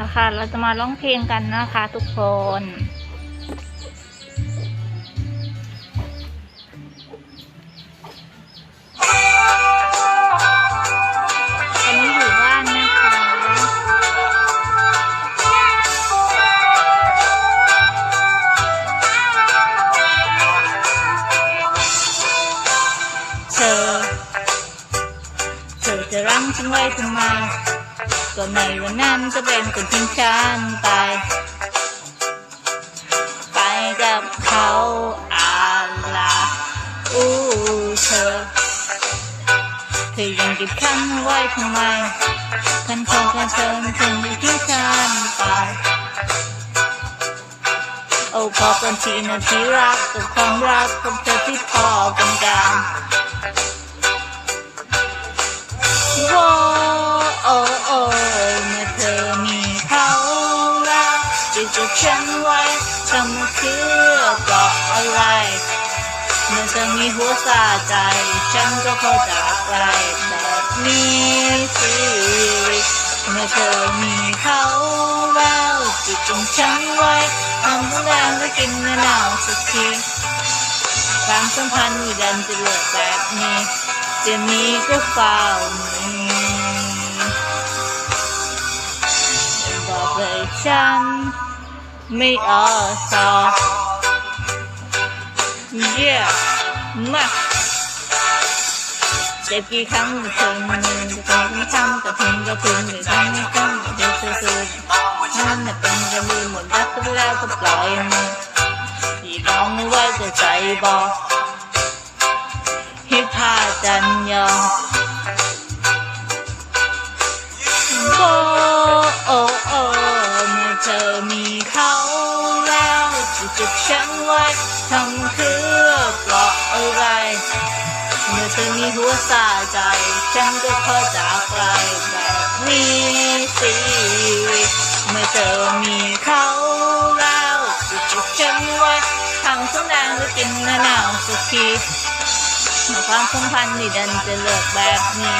ละคะ เราจะมาร้องเพลงกันนะคะ ทุกคนอันนี้อยู่บ้านนะคะเธอ เธอจะรั้งฉันไว้ทำไม ก็ในวันนั้นจะเป็นคนทิ้งฉันไป ไปกับเขาอาลาอู้เธอ เธอยังเก็บฉันไว้ทำไมฉันคงจะเธอถึงไม่ทิ้งฉันไปโอ้พอเป็นทีนาทีรักกับความรักกับเธอที่พอกันกันโว้ โอ้โอ้เมื่อเธอมีเขาแล้วจะจะฉันไว้ทำเพื่อกาะอะไร เมื่อเธอมีหัวซาใจ ฉันก็พอจากไกลแบบนี้สิเมื่อเธอมีเขาแล้วจะจงฉันไว้ทำทุกอย่างก็กินมะนาวสักทีความสัมพันธ์ดันจะเลิกแบบนี้ จะมีก็เฝ้ามี ฉัน ไม่เออสอเยี่ยมากเจ็บกี่ครั้งไม่เคยมันจะเป็นไม่ทำแต่เพียงก็เพียงไม่ทำไม่ต้องเดี๋ยวเธอๆนั่นน่ะเป็นจะมีหมดรักก็แล้วก็ปล่อยมันที่น้องไว้จะใจบอกฮิพาจันยอง เมื่อเธอมีหัวซาใจ ฉันก็ขอจากไกลแบบนี้สิเมื่อเธอมีเขาแล้วจะเก็บฉันไว้ทำทุกอย่างก็กินมะนาวสักทีความสัมพันธ์นี่ดันจะเลิกแบบนี้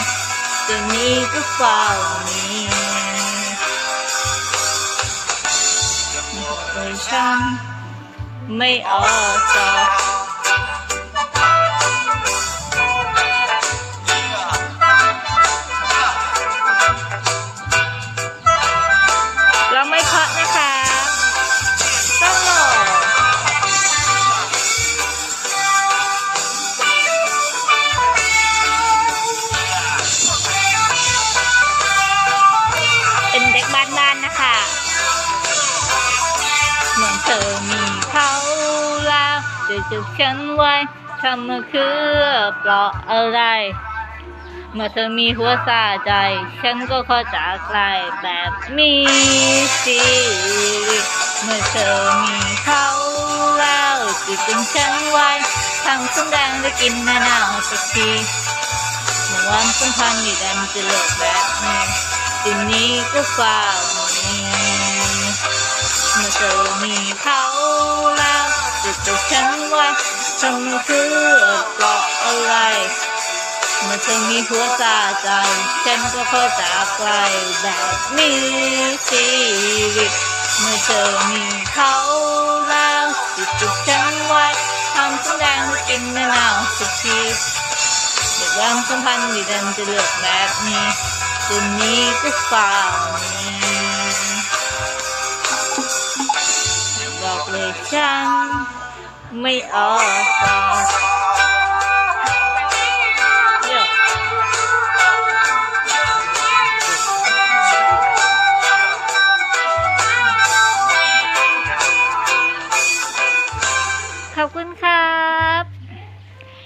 จะมีก็เฝ้ามีเลยฉันไม่ออกจอเเป็นบ้านนะคะเหมือนเธอมีเขาแล้วจะจุกฉันไว้ทำมาคือเปราะอะไร เมื่อเธอมีหัวซาใจ ฉันก็ขอจากไกลแบบมีสิเมื่อเธอมีเขาแล้วจะจุกฉันไว้ทำสมแดงได้กินมะนาวสักทีเมื่อวันสัมพันธ์นี่ดันจะเลิกแบบนี้ ทีนี้ก็เฝ้ามีเมื่อเธอมีเขาแล้วจะจะฉันไว้ทำเพื่อเกาะอะไรเมื่อเธอมีหัวซาใจฉันก็เขอจากไกลแบบนี้สิเมื่อเธอมีเขาแล้วจะจุกฉันไว้ทำสัญญาให้กินมะนาวสักทีเด็กความสัมพันธ์ดีดันจะเลือกแบบนี้ คืนนี้ก็ฟังบอกเลยฉันไม่ออกต่อเดี๋ยวขอบคุณครับ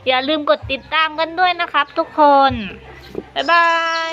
อย่าลืมกดติดตามกันด้วยนะครับทุกคน บ๊ายบาย